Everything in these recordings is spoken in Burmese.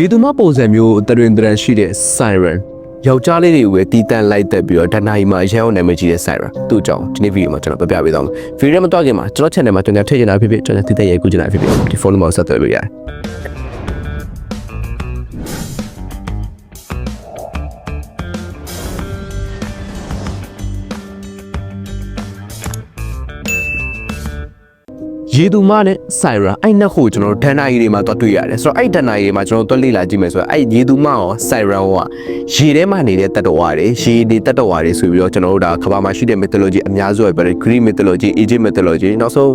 ရေသူမပုံစံမျိုးတရင်တရန်ရှိတဲ့ siren ယောက်ျားလေးတွေကိုပဲတီးတန့်လိုက်သက်ပြီးတော့တနအီမှာအရောင်းနာမည်ကြီးတဲ့ siren သူ့အကြောင်းဒီနေ့ဗီဒီယိုမှာကျွန်တော်ပြပြပေးသွားမယ်ဗီဒီယိုမတော့ခင်မှာကျွန်တော် channel မှာကျွန်တော်ထည့်ချင်တာဖြစ်ဖြစ်ကျွန်တော်တည်တည်ရိုက်ကူးချင်တာဖြစ်ဖြစ်ဒီဖုန်းနံပါတ်ကိုဆက်သွယ်ပေးရတယ် ရေသူမနဲ့ဆိုင်ရာအဲ့နှစ်ခုကျွန်တော်တို့ဒန်နာရီတွေမှာတော့တွေ့ရတယ်ဆိုတော့အဲ့ဒန်နာရီတွေမှာကျွန်တော်တို့လေ့လာကြည့်မယ်ဆိုတော့အဲ့ရေသူမရောဆိုင်ရာရောရေထဲမှာနေတဲ့တတ္တဝါတွေရေတွေတတ္တဝါတွေဆိုပြီးတော့ကျွန်တော်တို့ဒါကဘာမှာရှိတဲ့ mythology အများစုပဲ Greek mythology Egypt mythology နောက်ဆုံး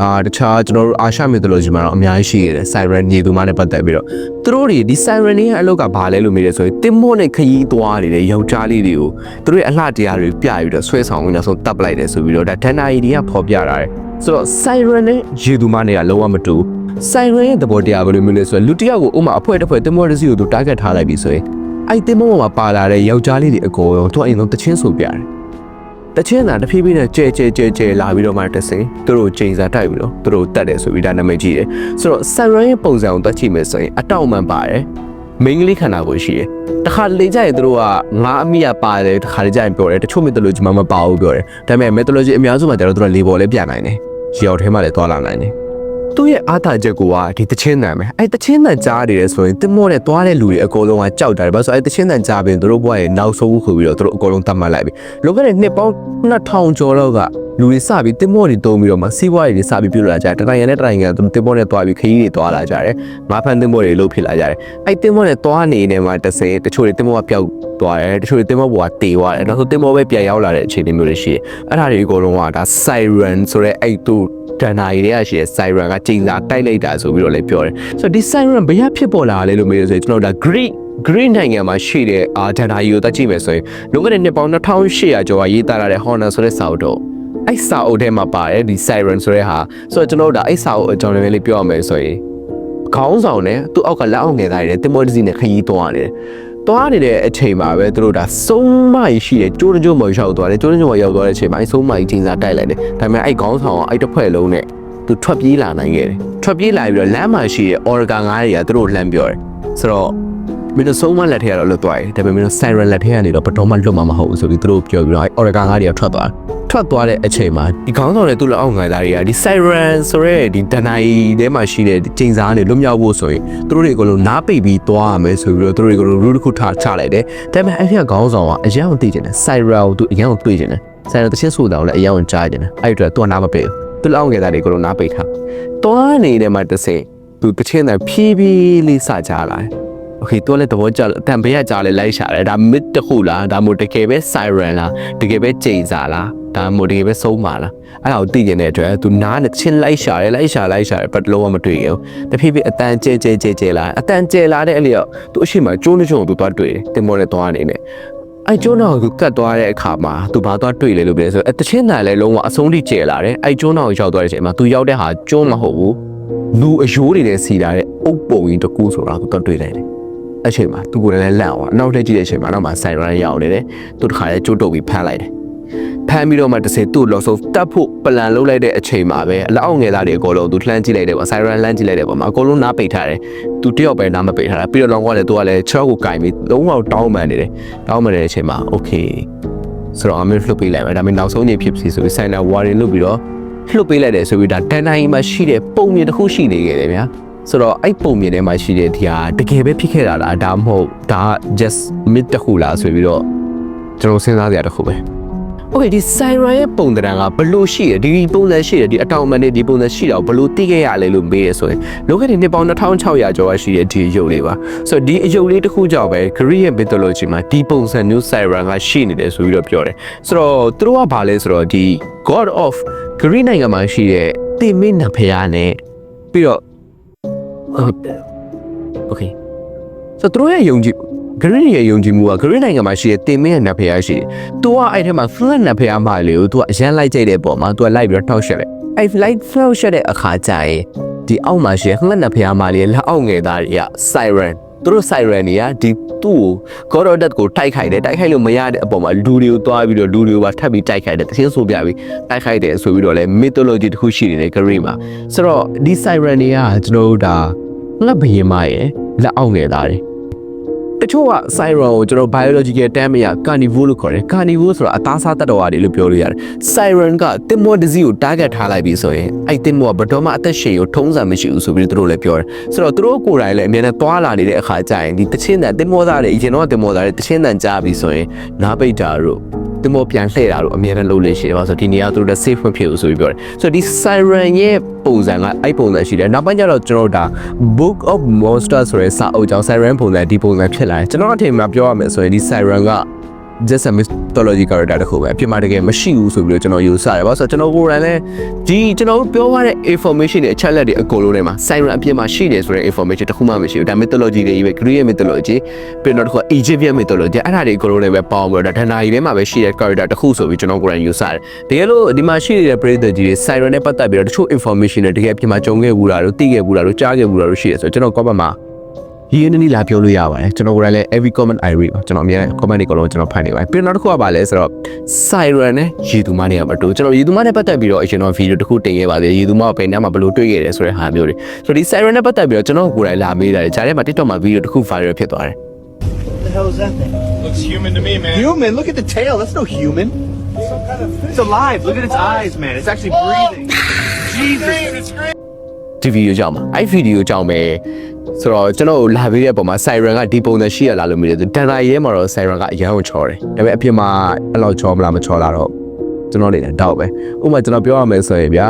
အာတခြားကျွန်တော်တို့အာရှ mythology မှာတော့အများကြီးရှိရတယ် siren ရေသူမနဲ့ပတ်သက်ပြီးတော့သူတို့တွေဒီ siren တွေရဲ့အလုပ်ကဘာလဲလို့မေးတယ်ဆိုရင်တင်မို့နဲ့ခရီးသွားနေတဲ့ယောက်ျားလေးတွေကိုသူတို့ရဲ့အလှတရားတွေပြပြီးတော့ဆွဲဆောင်ပြီးနောက်ဆုံးတပ်ပလိုက်တယ်ဆိုပြီးတော့ဒါဒန်နာရီတွေကဖော်ပြတာတယ်ဆိုတော့ siren နဲ့ရေသူမနဲ့ကလုံးဝမတူ siren ရဲ့သဘောတရားဘယ်လိုမျိုးလဲဆိုတော့လူတစ်ယောက်ကိုဥမာအဖွဲတစ်ဖွဲတင်မောတစ်စီကိုသူ target ထားလိုက်ပြီဆိုရင်အဲ့တင်မောမှာပါလာတဲ့ယောက်ျားလေးတွေအကုန်လုံးသူအရင်ဆုံးတချင်းဆိုပြတယ် တချင်းသာတဖြည်းဖြည်းနဲ့ကြဲကြဲကြဲကြဲလာပြီးတော့မှတဆင်သူတို့ချိန်စာတိုက်ပြီးတော့သူတို့တက်တယ်ဆိုပြီးဒါနာမည်ကြီးတယ်ဆိုတော့ siren ရဲ့ပုံစံကိုတွက်ကြည့်မယ်ဆိုရင်အတောက်မှန်ပါတယ်မိန်းကလေးခန္ဓာကိုယ်ရှိတယ်တခါလေကြရင်သူတို့ကငါအမိရပါတယ်တခါလေကြရင်ပြောတယ်တချို့ mythology မှာမပါဘူးပြောတယ်ဒါပေမဲ့ mythology အများစုမှာကျတော့သူတို့လေပေါ်လေးပြနိုင်တယ်ရေရောက်ထဲမှာလည်းသွားလာနိုင်တယ် သူ့ရဲ့အားသာချက်ကဒီတချင်းတန်ပဲအဲ့တချင်းတန်ကြားနေတယ်ဆိုရင်တင်မောနဲ့သွားတဲ့လူတွေအကုန်လုံးကကြောက်တယ်ဘာလို့ဆိုအဲ့တချင်းတန်ကြားပြီးသူတို့ဘဝရဲ့နောက်ဆုံးခုပြီးတော့သူတို့အကုန်လုံးတတ်မှတ်လိုက်ပြီလောကရဲ့နှစ်ပေါင်း2000ကျော်လောက်ကလူတွေစပြီးတင်မောတွေတုံးပြီးတော့မှစီးပွားရေးတွေစပြီးပြုတ်လာကြတယ်တနိုင်ငံနဲ့တနိုင်ငံသူတင်မောနဲ့သွားပြီးခရီးတွေသွားလာကြတယ်ငါးဖန်တင်မောတွေလှုပ်ဖြစ်လာကြတယ်အဲ့တင်မောနဲ့သွားနေနေမှာတစ်စဲတချို့တွေတင်မောကပျောက်သွားတယ်တချို့တွေတင်မောဘဝတေသွားတယ်နောက်ဆုံးတင်မောပဲပြန်ရောက်လာတဲ့အခြေအနေမျိုးတွေရှိတယ်အဲ့ဒါတွေအကုန်လုံးကဒါ siren ဆိုတဲ့အဲ့သူဒန်နာရီတွေကရှိတဲ့ siren ကချိန်စာတိုက်လိုက်တာဆိုပြီးတော့လည်းပြောတယ်ဆိုတော့ဒီ siren ဘယ်ရဖြစ်ပေါ်လာလဲလို့မေးလို့ဆိုရင်ကျွန်တော်တို့ဒါ Greek Greek နိုင်ငံမှာရှိတဲ့အာဒန်နာရီကိုတက်ကြည့်မယ်ဆိုရင်လွန်ခဲ့တဲ့နှစ်ပေါင်း2800ကျော်ကရေးသားလာတဲ့ Honor ဆိုတဲ့စာအုပ်တော့ အဲ့စာအုပ်ထဲမှာပါတယ်ဒီ siren ဆိုတဲ့ဟာဆိုတော့ကျွန်တော်တို့ဒါအဲ့စာအုပ်အကြောင်းလေးလေးပြောရမယ်ဆိုရင်ခေါင်းဆောင်နဲ့သူ့အောက်ကလက်အောက်ငယ်သားတွေနဲ့တင်မောတစီနဲ့ခရီးသွားနေတယ်သွားနေတဲ့အချိန်မှာပဲသူတို့ဒါစုံမကြီးရှိတယ်ကျိုးတကျိုးမရောက်သွားတယ်ကျိုးတကျိုးမရောက်သွားတဲ့အချိန်မှာအဲစုံမကြီးချိန်စာတိုက်လိုက်တယ်ဒါပေမဲ့အဲခေါင်းဆောင်ကအဲတစ်ဖွဲ့လုံးနဲ့သူထွက်ပြေးလာနိုင်ခဲ့တယ်ထွက်ပြေးလာပြီးတော့လမ်းမှာရှိတဲ့ organ ငါးတွေကသူတို့လှမ်းပြောတယ်ဆိုတော့မင်းတို့ဆုံးမလက်ထက်ကတော့လွတ်သွားတယ်ဒါပေမဲ့မင်းတို့ siren လက်ထက်ကနေတော့ဘယ်တော့မှလွတ်မှာမဟုတ်ဘူးဆိုပြီးသူတို့ပြောပြီးတော့အဲ organ ငါးတွေကထွက်သွားတယ် ထွက်သွားတဲ့အချိန်မှာဒီခေါင်းဆောင်နဲ့သူ့လက်အောက်ငယ်သားတွေကဒီ siren ဆိုရဲဒီတနအီထဲမှာရှိတဲ့ချိန်စားနဲ့လွတ်မြောက်ဖို့ဆိုရင်သူတို့တွေအကုန်လုံးနားပိတ်ပြီးသွားရမယ်ဆိုပြီးတော့သူတို့တွေအကုန်လုံး rule တစ်ခုထားချလိုက်တယ်ဒါပေမဲ့အဲ့ဒီကခေါင်းဆောင်ကအရင်ကသိကျင်တယ် siren ကိုသူအရင်ကတွေ့ကျင်တယ် siren တစ်ချက်ဆိုတာကိုလည်းအရင်ကကြားကျင်တယ်အဲ့ဒီအတွက်သူကနားမပိတ်ဘူးသူ့လက်အောက်ငယ်သားတွေအကုန်လုံးနားပိတ်ထားသွားနေတဲ့မှာတစ်စင်သူတစ်ချင်းတည်းဖြည်းဖြည်းလေးစကြလာတယ် โอเคตัวလည်းသဘောကျအတန်ဘေးကကြားလဲလိုက်ရှာတယ်ဒါ mid တခုလားဒါမှမဟုတ်တကယ်ပဲ siren လားတကယ်ပဲကြိမ်စာလား ဒါမှမဟုတ်တကယ်ပဲဆုံးပါလားအဲ့ဒါကိုသိကျင်တဲ့အတွက်သူနားနဲ့ချင်းလိုက်ရှာတယ်လိုက်ရှာလိုက်ရှာတယ်ဘတ်လုံးဝမတွေ့ဘူးတဖြည်းဖြည်းအတန်ကျဲကျဲကျဲကျဲလာအတန်ကျဲလာတဲ့အလျောက်သူအရှိမကျိုးနှချုံကိုသူသွားတွေ့တယ်တင်မောနဲ့သွားနေတယ်အဲ့ကျိုးနောက်ကိုကတ်သွားတဲ့အခါမှာသူဘာသွားတွေ့လဲလို့ပြောဆိုအတချင်းတန်လည်းလုံးဝအဆုံးထိကျဲလာတယ်အဲ့ကျိုးနောက်ကိုရောက်သွားတဲ့အချိန်မှာသူရောက်တဲ့ဟာကျိုးမဟုတ်ဘူးလူအယိုးတွေနဲ့စီလာတဲ့အုပ်ပုံကြီးတစ်ခုဆိုတာသူတော့တွေ့လိုက်တယ်အချိန်မှာသူကိုယ်လည်းလန့်သွားအနောက်ထပ်ကြည့်တဲ့အချိန်မှာနောက်မှာဆိုင်ရန်ရောက်နေတယ်သူတခါလဲကျိုးတုပ်ပြီးဖမ်းလိုက်တယ် ဖမ်းပြီးတော့မှတစ်စက်သူ့လောဆုံးတတ်ဖို့ပလန်လုပ်လိုက်တဲ့အချိန်မှာပဲအလောက်ငယ်သားတွေအကုန်လုံးသူလှမ်းကြည့်လိုက်တယ်ပေါ့ဆိုင်ရန်လှမ်းကြည့်လိုက်တယ်ပေါ့မှာအကုန်လုံးနားပိတ်ထားတယ်သူတယောက်ပဲနားမပိတ်ထားတာပြီးတော့လောကလည်းသူကလည်းချောက်ကိုကင်ပြီးလုံးဝတောင်းပန်နေတယ်တောင်းပန်နေတဲ့အချိန်မှာโอเคဆိုတော့အမေလှုပ်ပေးလိုက်မယ်ဒါပေမဲ့နောက်ဆုံးညဖြစ်စီဆိုပြီးဆိုင်နာဝါရင်လုပ်ပြီးတော့လှုပ်ပေးလိုက်တယ်ဆိုပြီးဒါတန်တိုင်းမှာရှိတဲ့ပုံမြင်တစ်ခုရှိနေခဲ့တယ်ဗျာ ဆိုတော့အဲ့ပုံမြင်ထဲမှာရှိတဲ့ဒီဟာတကယ်ပဲဖြစ်ခဲ့တာလားဒါမှမဟုတ်ဒါ just mid တစ်ခုလားဆိုပြီးတော့ကျွန်တော်စဉ်းစားစရာတစ်ခုပဲ Okay ဒီ siren ရဲ့ပုံသဏ္ဍာန်ကဘလို့ရှိရဒီပုံစံရှိရဒီအတောင်မနဲ့ဒီပုံစံရှိတာကိုဘလို့သိခဲ့ရလဲလို့မေးရဆိုရင်လောကဒီနှစ်ပေါင်း2600ကျော်ရှိတဲ့ဒီအယုတ်လေးပါဆိုတော့ဒီအယုတ်လေးတစ်ခုကြောင့်ပဲ Greek ရဲ့ mythology မှာဒီပုံစံမျိုး siren ကရှိနေတယ်ဆိုပြီးတော့ပြောတယ်ဆိုတော့သူတို့ကဘာလဲဆိုတော့ဒီ god of Greek နိုင်ငံမှာရှိတဲ့တင်မင်းနဖျားနဲ့ပြီးတော့ဟုတ်တယ်။ Okay ။ ဆိုတော့သူတို့ရဲ့ယုံကြည် Green ရဲ့ယုံကြည်မှုက Green နိုင်ငံမှာရှိတဲ့တင်မင်းရဲ့နတ်ဖျားရှိတယ်။ तू ကအဲ့ထဲမှာ flat နတ်ဖျားမလေးကို तू ကအရန်လိုက်ကြိတ်တဲ့ပုံမှာ तू ကလိုက်ပြီးတော့ထောက်ရှက်တယ်။အဲ့ light flow ရှက်တဲ့အခါကျရင်ဒီအောက်မှာရှိတဲ့ flat နတ်ဖျားမလေးလက်အောက်ငယ်သားတွေက siren သူတို့ siren တွေကဒီသူ့ကို Gorodot ကိုတိုက်ခိုက်တယ်တိုက်ခိုက်လို့မရတဲ့အပေါ်မှာလူတွေကိုတွားပြီးတော့လူတွေကိုပါထပ်ပြီးတိုက်ခိုက်တယ်တခြင်းဆိုပြပြီးတိုက်ခိုက်တယ်ဆိုပြီးတော့လဲ mythology တစ်ခုရှိနေတယ် Green မှာဆိုတော့ဒီ siren တွေကကျွန်တော်တို့ဒါ ငါဘယင်မရဲ့လက်အောက်ငယ်သားတယ် တချို့က siren ကိုကျွန်တော် biological term အရ carnivore လို့ခေါ်တယ် carnivore ဆိုတာအသားစားတတ္တဝါတွေလို့ပြောလို့ရတယ် siren ကတင်မောတစ်စီးကို target ထားလိုက်ပြီဆိုရင်အဲ့တင်မောကဘယ်တော့မှအသက်ရှင်ကိုထုံးစံမရှိဘူးဆိုပြီးသူတို့လည်းပြောတယ်ဆိုတော့သူတို့ကိုယ်တိုင်လည်းအများနဲ့သွားလာနေတဲ့အခါကျရင်ဒီတချင်းတန်တင်မောသားတွေအရင်တော့တင်မောသားတွေတချင်းတန်ကြားပြီဆိုရင်နားပိတ်တာတို့ တင်မောပြန်လှည့်တာတို့အများနဲ့လုပ်လို့ရှိတယ်ပါဆိုတော့ဒီနေရာသူတို့လည်း safe မဖြစ်ဘူးဆိုပြီးပြောတယ်ဆိုတော့ဒီ siren ရဲ့ပုံစံကအဲ့ပုံစံရှိတယ်နောက်ပိုင်းကျတော့ကျွန်တော်တို့ဒါ book of monster ဆိုတဲ့စာအုပ်ကြောင့် siren ပုံစံဒီပုံစံဖြစ်လာတယ်ကျွန်တော်အထင်မှာပြောရမယ်ဆိုရင်ဒီ siren က just a mythology character တခုပဲအပြစ်မှာတကယ်မရှိဘူးဆိုပြီးတော့ကျွန်တော်ယူဆတယ်ဘာလို့ဆိုတော့ကျွန်တော်ကိုယ်တိုင်လည်းဒီကျွန်တော်တို့ပြောရတဲ့ information တွေအချက်လက်တွေအကုန်လုံးထဲမှာ siren အပြစ်မှာရှိတယ်ဆိုတဲ့ information တခုမှမရှိဘူးဒါ mythology တွေကြီးပဲ Greek mythology ပြီးတော့တစ်ခုက Egyptian mythology အဲ့ဒါတွေအကုန်လုံးလည်းပဲပေါင်းပြီးတော့ဒါဒဏ္ဍာရီထဲမှာပဲရှိတဲ့ character တခုဆိုပြီးကျွန်တော်ကိုယ်တိုင်ယူဆတယ်တကယ်လို့ဒီမှာရှိနေတဲ့ပရိသတ်ကြီးတွေ siren နဲ့ပတ်သက်ပြီးတော့တချို့ information တွေတကယ်အပြစ်မှာကြုံခဲ့ဘူးလားတို့သိခဲ့ဘူးလားတို့ကြားခဲ့ဘူးလားတို့ရှိတယ်ဆိုတော့ကျွန်တော် comment မှာ ရင်းနှီးနှီးလာပြောလို့ရပါတယ်ကျွန်တော်ကိုယ်တိုင်လည်း every comment I read ပါကျွန်တော်အများနဲ့ comment တွေအကုန်လုံးကျွန်တော်ဖတ်နေပါတယ်ပြီးတော့နောက်တစ်ခုကပါလဲဆိုတော့ siren နဲ့ရေသူမနဲ့ကမတူကျွန်တော်ရေသူမနဲ့ပတ်သက်ပြီးတော့အရင်တော့ video တစ်ခုတင်ခဲ့ပါသေးတယ်ရေသူမကဘယ်နေရာမှာဘယ်လိုတွေ့ခဲ့တယ်ဆိုတဲ့ဟာမျိုးတွေဆိုတော့ဒီ siren နဲ့ပတ်သက်ပြီးတော့ကျွန်တော်ကိုယ်တိုင်လာမေးတာတယ်ဂျာထဲမှာ TikTok မှာ video တစ်ခု viral ဖြစ်သွားတယ် the hell is that thing? Looks human to me, man. Human? Look at the tail. That's no human. It's alive. Look at its eyes, man. It's actually breathing. Jesus. It's green. ဒီ video ကြောင့်ပါအဲ့ video ကြောင့်ပဲ ဆိုတော့ကျွန်တော်လာပြီးတဲ့အပေါ်မှာ siren ကဒီပုံစံရှိရလားလို့မေးတယ်ဒန်နာရဲမှာတော့ siren ကအရန်ကိုချော်တယ်ဒါပေမဲ့အပြင်မှာအဲ့လောက်ချော်မလားမချော်လားတော့ကျွန်တော်နေတယ်တောက်ပဲဥပမာကျွန်တော်ပြောရမယ်ဆိုရင်ဗျာ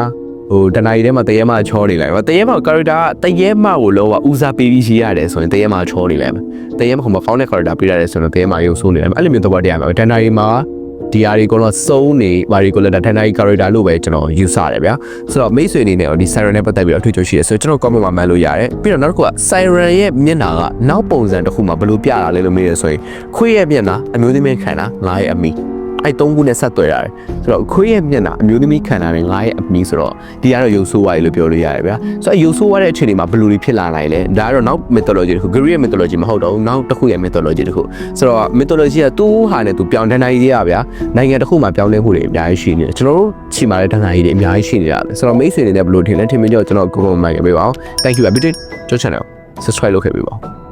ဟိုတနင်္လာရီထဲမှာတရဲမချောနေလိုက်ပါတရဲမ character ကတရဲမကိုလောကဦးစားပေးပြီးရေးရတယ်ဆိုရင်တရဲမချောနေလိုက်မယ်တရဲမကမဖောင်းတဲ့ character ပေးရတယ်ဆိုတော့တရဲမရုပ်ဆိုးနေလိုက်မယ်အဲ့လိုမျိုးတော့တရားမယ်တနင်္လာရီမှာ ဒီအရာတွေကတော့စုံနေဘာတွေကိုလည်းတန်တိုင်း character လို့ပဲကျွန်တော်ယူဆတယ်ဗျာဆိုတော့မိတ်ဆွေအနေနဲ့ဒီ siren နဲ့ပတ်သက်ပြီးတော့အထွေထွေရှိတယ်ဆိုတော့ကျွန်တော် comment မှာမှတ်လို့ရတယ်ပြီးတော့နောက်တစ်ခုက siren ရဲ့မျက်နှာကနောက်ပုံစံတစ်ခုမှာဘယ်လိုပြတာလဲလို့မေးရဆိုရင်ခွေးရဲ့မျက်နှာအမျိုးသမီးခန္ဓာငါရဲ့အမိ အဲ့သုံးခုနဲ့ဆက်သွယ်ရတယ်ဆိုတော့ခွေးရဲ့မျက်နှာအမျိုးသမီးခန္ဓာနဲ့ငါရဲ့အမိဆိုတော့ဒီကတော့ရုပ်ဆိုးဝါးကြီးလို့ပြောလို့ရတယ်ဗျာဆိုတော့ရုပ်ဆိုးဝါးတဲ့အခြေအနေမှာဘယ်လိုတွေဖြစ်လာနိုင်လဲဒါကတော့နောက် mythology တစ်ခု Greek mythology မဟုတ်တော့ဘူးနောက်တစ်ခုရဲ့ mythology တစ်ခုဆိုတော့ mythology ကသူ့ဟာနဲ့သူပြောင်းတန်းတိုင်းကြီးရဗျာနိုင်ငံတစ်ခုမှာပြောင်းလဲမှုတွေအများကြီးရှိနေတယ်ကျွန်တော်တို့ချိန်မှာလည်းတန်းတိုင်းကြီးတွေအများကြီးရှိနေရတယ်ဆိုတော့မိတ်ဆွေတွေနဲ့ဘယ်လိုထင်လဲထင်မင်းကြောကျွန်တော်ကိုကိုမိုင်းခဲ့ပေးပါအောင် thank you everyday ကျော channel subscribe လုပ်ခဲ့ပေးပါဦး